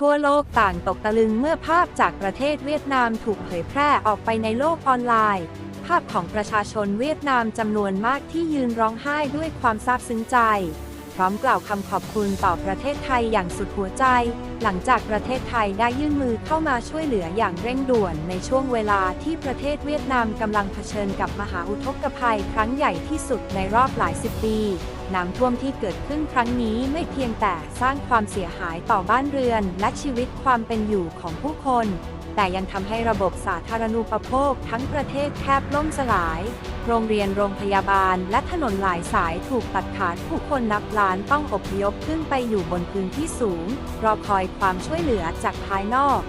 ทั่วโลกต่างตกตะลึงเมื่อภาพจากประเทศเวียดนามถูกเผยแพร่ออกไปในโลกออนไลน์ ภาพของประชาชนเวียดนามจำนวนมากที่ยืนร้องไห้ด้วยความซาบซึ้งใจ ร้อมกล่าวคำขอบคุณต่อประเทศไทยอย่างสุดหัวใจ หลังจากประเทศไทยได้ยื่นมือเข้ามาช่วยเหลืออย่างเร่งด่วนในช่วงเวลาที่ประเทศเวียดนามกำลังเผชิญกับมหาอุทกภัยครั้งใหญ่ที่สุดในรอบหลายสิบปี น้ำท่วมที่เกิดขึ้นครั้งนี้ไม่เพียงแต่สร้างความเสียหายต่อบ้านเรือนและชีวิตความเป็นอยู่ของผู้คน แต่ยังทำให้ระบบสาธารณูปโภคทั้งประเทศแทบล่มสลาย โรงเรียนโรงพยาบาลและถนนหลายสายถูกตัดขาดผู้คนนับล้านต้องอพยพขึ้นไปอยู่บนพื้นที่สูง รอคอยความช่วยเหลือจากภายนอก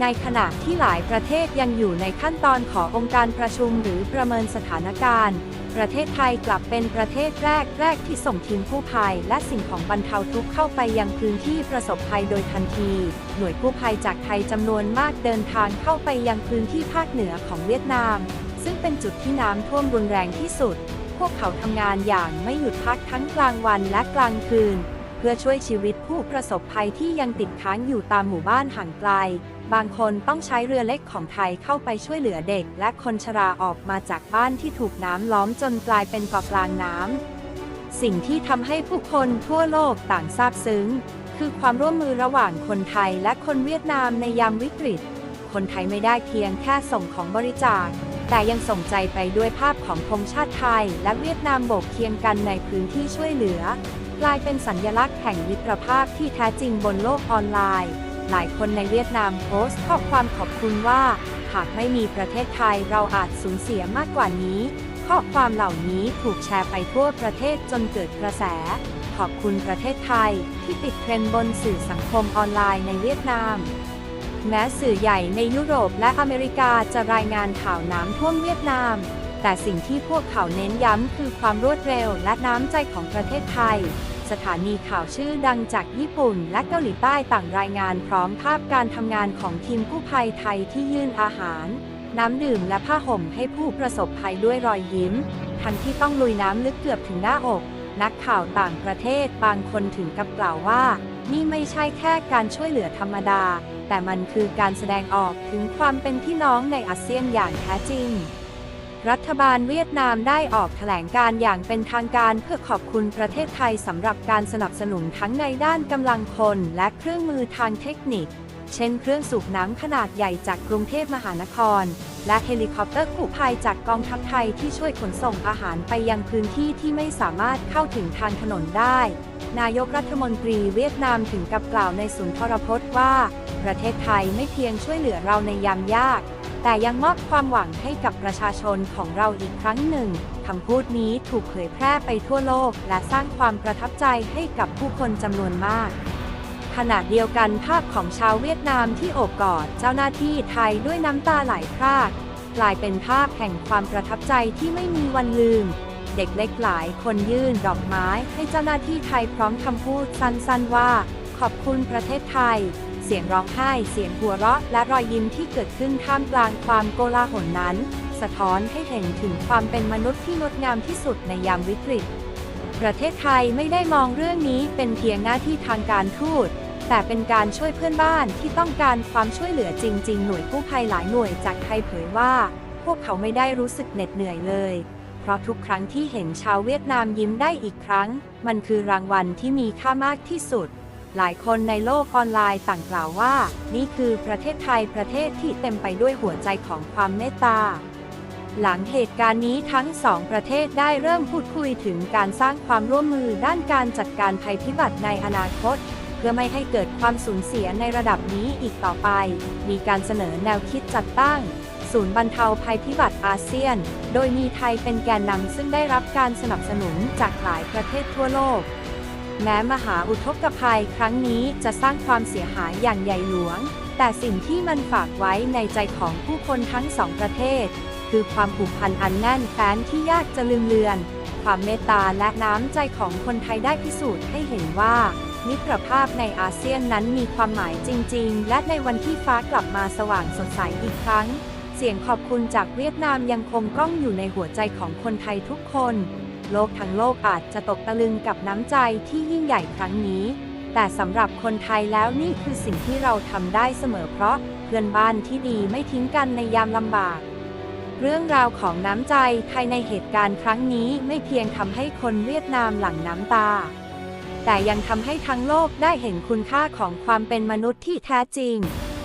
ในขณะที่หลายประเทศยังอยู่ในขั้นตอนขององค์การประชุมหรือประเมินสถานการณ์ ประเทศไทยกลับเป็นประเทศแรกแรกที่ส่งทีมกู้ภัย และสิ่งของบรรเทาทุกข์เข้าไปยังพื้นที่ประสบภัยโดยทันที หน่วยกู้ภัยจากไทยจำนวนมากเดินทางเข้าไปยังพื้นที่ภาคเหนือของเวียดนาม ซึ่งเป็นจุดที่น้ำท่วมรุนแรงที่สุด พวกเขาทำงานอย่างไม่หยุดพักทั้งกลางวันและกลางคืน เพื่อช่วยชีวิตผู้ประสบภัยที่ยังติดค้างอยู่ตามหมู่บ้านห่างไกล บางคนต้องใช้เรือเล็กของไทยเข้าไปช่วยเหลือเด็ก และคนชราออกมาจากบ้านที่ถูกน้ำล้อมจนกลายเป็นเกาะกลางน้ำ สิ่งที่ทำให้ผู้คนทั่วโลกต่างซาบซึ้ง คือความร่วมมือระหว่างคนไทยและคนเวียดนามในยามวิกฤต คนไทยไม่ได้เพียงแค่ส่งของบริจาค แต่ยังส่งใจไปด้วยภาพของธงชาติไทย และเวียดนามโบกเคียงกันในพื้นที่ช่วยเหลือ กลายเป็นสัญญลักษณ์แห่งมิตรภาพที่แท้จริงบนโลกออนไลน์ หลายคนในเวียดนามโพสต์ข้อความขอบคุณว่า หากไม่มีประเทศไทยเราอาจสูญเสียมากกว่านี้ ข้อความเหล่านี้ถูกแชร์ไปทั่วประเทศจนเกิดกระแส ขอบคุณประเทศไทยที่ติดเทรนด์บนสื่อสังคมออนไลน์ในเวียดนาม แม้สื่อใหญ่ในยุโรปและอเมริกาจะรายงานข่าวน้ำท่วมเวียดนาม แต่สิ่งที่พวกเขาเน้นย้ำคือความรวดเร็วและน้ำใจของประเทศไทย สถานีข่าวชื่อดังจากญี่ปุ่นและเกาหลีใต้ต่างรายงานพร้อมภาพการทำงานของทีมกู้ภัยไทยที่ยื่นอาหาร น้ำดื่มและผ้าห่มให้ผู้ประสบภัยด้วยรอยยิ้ม ทั้งที่ต้องลุยน้ำลึกเกือบถึงหน้าอก นักข่าวต่างประเทศบางคนถึงกับกล่าวว่า นี่ไม่ใช่แค่การช่วยเหลือธรรมดา แต่มันคือการแสดงออกถึงความเป็นพี่น้องในอาเซียนอย่างแท้จริง รัฐบาลเวียดนามได้ออกแถลงการอย่างเป็นทางการเพื่อขอบคุณประเทศไทยสำหรับการสนับสนุนทั้งในด้านกำลังคนและเครื่องมือทางเทคนิค เช่นเครื่องสูบน้ำขนาดใหญ่จากกรุงเทพมหานคร และเฮลิคอปเตอร์กู้ภัยจากกองทัพไทยที่ช่วยขนส่งอาหารไปยังพื้นที่ที่ไม่สามารถเข้าถึงทางถนนได้ นายกรัฐมนตรีเวียดนามถึงกับกล่าวในสุนทรพจน์ว่า ประเทศไทยไม่เพียงช่วยเหลือเราในยามยาก แต่ยังมอบความหวังให้กับประชาชนของเราอีกครั้งหนึ่งคำพูดนี้ถูกเผยแพร่ไปทั่วโลก และสร้างความประทับใจให้กับผู้คนจำนวนมาก ขณะเดียวกันภาพของชาวเวียดนามที่โอบกอดเจ้าหน้าที่ไทยด้วยน้ำตาไหลพรากกลายเป็นภาพแห่งความประทับใจที่ไม่มีวันลืม เด็กเล็กหลายคนยื่นดอกไม้ให้เจ้าหน้าที่ไทยพร้อมคำพูดสั้นๆว่า ขอบคุณประเทศไทย เสียงร้องไห้ เสียงหัวเราะ และรอยยิ้มที่เกิดขึ้นท่ามกลางความโกลาหลนั้น สะท้อนให้เห็นถึงความเป็นมนุษย์ที่งดงามที่สุดในยามวิกฤต ประเทศไทยไม่ได้มองเรื่องนี้เป็นเพียงหน้าที่ทางการทูตแต่เป็นการช่วยเพื่อนบ้านที่ต้องการความช่วยเหลือจริง ๆ หน่วยกู้ภัยหลายหน่วยจากไทยเผยว่า พวกเขาไม่ได้รู้สึกเหน็ดเหนื่อยเลย เพราะทุกครั้งที่เห็นชาวเวียดนามยิ้มได้อีกครั้ง มันคือรางวัลที่มีค่ามากที่สุด หลายคนในโลกออนไลน์ต่างกล่าวว่า นี่คือประเทศไทยประเทศที่เต็มไปด้วยหัวใจของความเมตตา หลังเหตุการณ์นี้ทั้งสองประเทศได้เริ่มพูดคุยถึงการสร้างความร่วมมือด้านการจัดการภัยพิบัติในอนาคต เพื่อไม่ให้เกิดความสูญเสียในระดับนี้อีกต่อไป มีการเสนอแนวคิดจัดตั้งศูนย์บรรเทาภัยพิบัติอาเซียน โดยมีไทยเป็นแกนนำซึ่งได้รับการสนับสนุนจากหลายประเทศทั่วโลก แม้มหาอุทกภัยครั้งนี้จะสร้างความเสียหายอย่างใหญ่หลวง แต่สิ่งที่มันฝากไว้ในใจของผู้คนทั้งสองประเทศ คือความผูกพันอันแน่นแฟ้นที่ยากจะลืมเลือน ความเมตตาและน้ำใจของคนไทยได้พิสูจน์ให้เห็นว่า มิตรภาพในอาเซียนนั้นมีความหมายจริง ๆ และในวันที่ฟ้ากลับมาสว่างสดใสอีกครั้ง เสียงขอบคุณจากเวียดนามยังคงก้องอยู่ในหัวใจของคนไทยทุกคน โลกทั้งโลกอาจจะตกตะลึงกับน้ำใจที่ยิ่งใหญ่ครั้งนี้ แต่สำหรับคนไทยแล้วนี่คือสิ่งที่เราทำได้เสมอเพราะเพื่อนบ้านที่ดีไม่ทิ้งกันในยามลำบาก เรื่องราวของน้ำใจภายในเหตุการณ์ครั้งนี้ไม่เพียงทำให้คนเวียดนามหลั่งน้ำตา แต่ยังทำให้ทั้งโลกได้เห็นคุณค่าของความเป็นมนุษย์ที่แท้จริง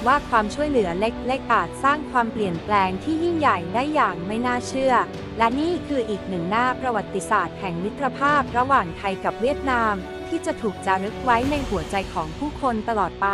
ว่าความช่วยเหลือเล็กๆอาจสร้างความเปลี่ยนแปลงที่ยิ่งใหญ่ได้อย่างไม่น่าเชื่อ และนี่คืออีกหนึ่งหน้าประวัติศาสตร์แห่งมิตรภาพระหว่างไทยกับเวียดนาม ที่จะถูกจารึกไว้ในหัวใจของผู้คนตลอดไป